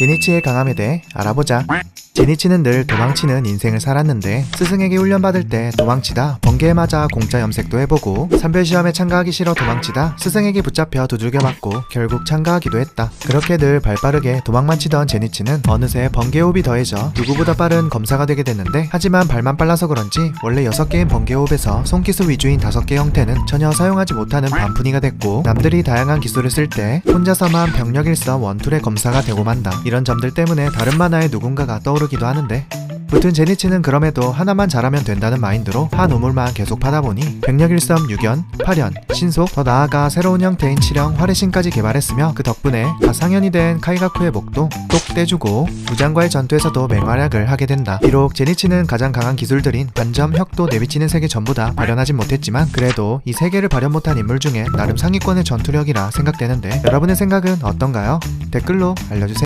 제니치의 강함에 대해 알아보자. 제니치는 늘 도망치는 인생을 살았는데 스승에게 훈련받을 때 도망치다 번개에 맞아 공짜 염색도 해보고 산별시험에 참가하기 싫어 도망치다 스승에게 붙잡혀 두들겨 맞고 결국 참가하기도 했다. 그렇게 늘 발빠르게 도망만 치던 제니치는 어느새 번개호흡이 더해져 누구보다 빠른 검사가 되게 됐는데 하지만 발만 빨라서 그런지 원래 6개인 번개호흡에서 손기술 위주인 5개 형태는 전혀 사용하지 못하는 반푼이가 됐고 남들이 다양한 기술을 쓸 때 혼자서만 병력 일선 원툴의 검사가 되고 만다. 이런 점들 때문에 다른 만화의 누군가가 떠오르 기도 하는데 무튼 제니치는 그럼에도 하나만 잘하면 된다는 마인드로 한 우물만 계속 파다 보니 백력일섬 6연, 8연, 신속, 더 나아가 새로운 형태인 칠형, 활해신까지 개발했으며 그 덕분에 가상현이 된 카이가쿠의 목도 똑 떼주고 무장과의 전투에서도 맹활약을 하게 된다. 비록 제니치는 가장 강한 기술들인 반점, 혁도, 내비치는 세계 전부 다 발현하진 못했지만 그래도 이세 개를 발현 못한 인물 중에 나름 상위권의 전투력이라 생각되는데 여러분의 생각은 어떤가요? 댓글로 알려주세요.